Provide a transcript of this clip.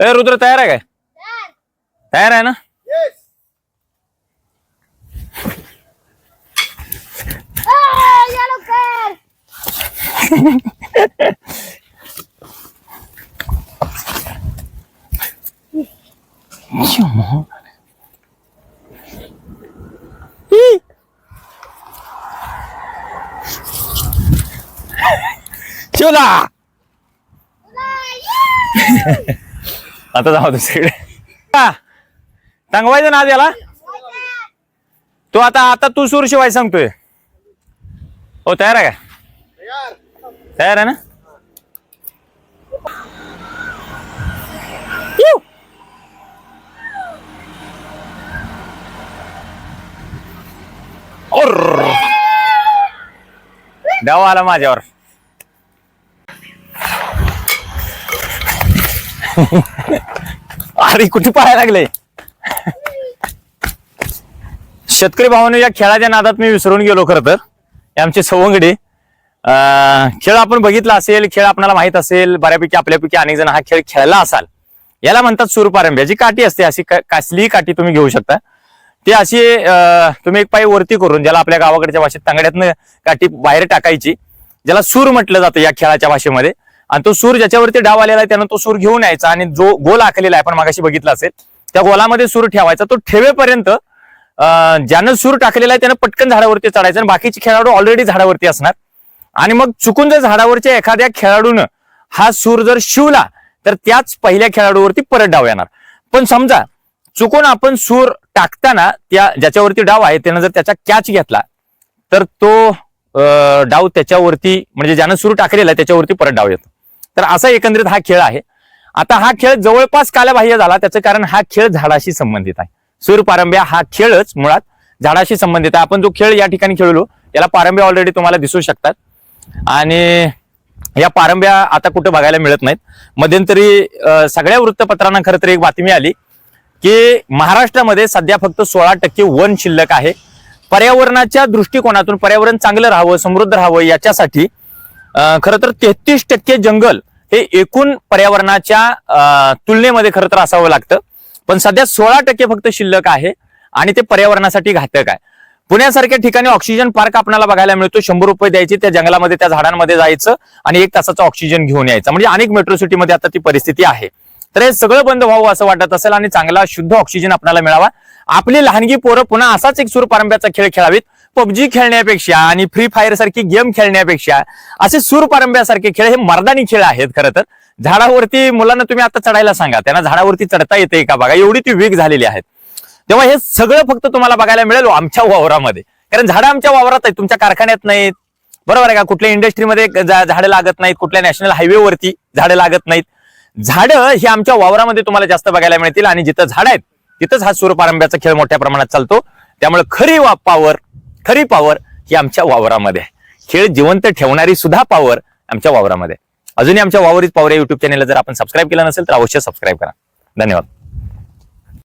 ए रुद्र तयार आहे काय? तयार आहे ना? शिवला आता जाऊ दुसरीकडे टांगवायचं ना याला? तू आता आता तू सूर शिवाय सांगतोय. हो तयार आहे का? तयार आहे ना. डाव आला माझ्यावर. अरे कुठे पाहायला लागले? शेतकरी भावाने या खेळाच्या नादात मी विसरून गेलो खरं तर. हे आमचे सवंगडे. खेळ आपण बघितला असेल खेळ आपल्याला माहीत असेल बऱ्यापैकी आपल्यापैकी अनेक जण हा खेळ खेळला असाल. याला म्हणतात सूरपारंब्या जी काठी असते अशी कसलीही काठी तुम्ही घेऊ शकता. ती अशी तुम्ही एक पाय वरती करून ज्याला आपल्या गावाकडच्या भाषेत तांगड्यातनं काठी बाहेर टाकायची ज्याला सूर म्हटलं जातं या खेळाच्या भाषेमध्ये आणि तो सूर ज्याच्यावरती डाव आलेला आहे त्यानं तो सूर घेऊन यायचा आणि जो गोल आखलेला आहे आपण मागाशी बघितला असेल त्या गोलामध्ये सूर ठेवायचा. तो ठेवेपर्यंत ज्यानं सूर टाकलेला आहे त्यानं पटकन झाडावरती चढायचं आणि बाकीचे खेळाडू ऑलरेडी झाडावरती असणार. आणि मग चुकून जर झाडावरच्या एखाद्या खेळाडूनं हा सूर जर शिवला तर त्याच पहिल्या खेळाडूवरती परत डाव येणार. पण समजा चुकून आपण सूर टाकताना त्या ज्याच्यावरती डाव आहे त्यानं जर त्याचा कॅच घेतला तर तो डाव त्याच्यावरती म्हणजे ज्यानं सूर टाकलेला आहे त्याच्यावरती परत डाव येतो. तर असा एकंदरीत हा खेळ आहे. आता हा खेळ जवळपास कालबाह्य झाला त्याचं कारण हा खेळ झाडाशी संबंधित आहे. सूरपारंब्या हा खेळच मुळात झाडाशी संबंधित आहे. आपण जो खेळ या ठिकाणी खेळलो त्याला पारंब्या ऑलरेडी तुम्हाला दिसू शकतात. आणि या पारंब्या आता कुठं बघायला मिळत नाहीत. मध्यंतरी सगळ्या वृत्तपत्रांना खरं तर एक बातमी आली की महाराष्ट्रामध्ये सध्या फक्त सोळा टक्के वन शिल्लक आहे. पर्यावरणाच्या दृष्टिकोनातून पर्यावरण चांगलं राहावं समृद्ध राहावं याच्यासाठी खरं तर तेहतीस टक्के जंगल हे एकूण पर्यावरणाच्या तुलनेमध्ये खरं तर असावं लागतं. पण सध्या सोळा टक्के फक्त शिल्लक आहे आणि ते पर्यावरणासाठी घातक आहे. पुण्यासारख्या ठिकाणी ऑक्सिजन पार्क आपल्याला बघायला मिळतो. शंभर रुपये द्यायचे त्या जंगलामध्ये त्या झाडांमध्ये जायचं आणि एक तासाचा ऑक्सिजन घेऊन यायचं. म्हणजे अनेक मेट्रो सिटीमध्ये आता ती परिस्थिती आहे. तर हे सगळं बंद व्हावं असं वाटत असेल आणि चांगला शुद्ध ऑक्सिजन आपल्याला मिळावा. आपली लहानगी पोरं पुन्हा असाच एक सूरपारंब्याचा खेळ खेळावीत. पबजी खेळण्यापेक्षा आणि फ्री फायर सारखी गेम खेळण्यापेक्षा असे सूरपारंब्यासारखे खेळ हे मर्दानी खेळ आहेत खरं तर. झाडावरती मुलांना तुम्ही आता चढायला सांगा त्यांना झाडावरती चढता येते का बघा? एवढी ती वीक झालेली आहेत. तेव्हा हे सगळं फक्त तुम्हाला बघायला मिळेल हो आमच्या वावरामध्ये. कारण झाडं आमच्या वावरात आहेत तुमच्या कारखान्यात नाहीत. बरोबर आहे का? कुठल्या इंडस्ट्रीमध्ये झाडं लागत नाहीत कुठल्या नॅशनल हायवेवरती झाडं लागत नाहीत. झाडं हे आमच्या वावरामध्ये तुम्हाला जास्त बघायला मिळतील आणि जिथं झाड आहेत तिथंच हा सूरपारंब्याचा खेळ मोठ्या प्रमाणात चालतो. त्यामुळे खरी वा पावर खरी पावर ही आमच्या वावरामध्ये आहे. खेळ जिवंत ठेवणारी सुद्धा पावर आमच्या वावरामध्ये अजूनही आमच्या वावरीत पावर या युट्यूब चॅनलला जर आपण सबस्क्राईब केलं नसेल तर अवश्य सबस्क्राईब करा. धन्यवाद.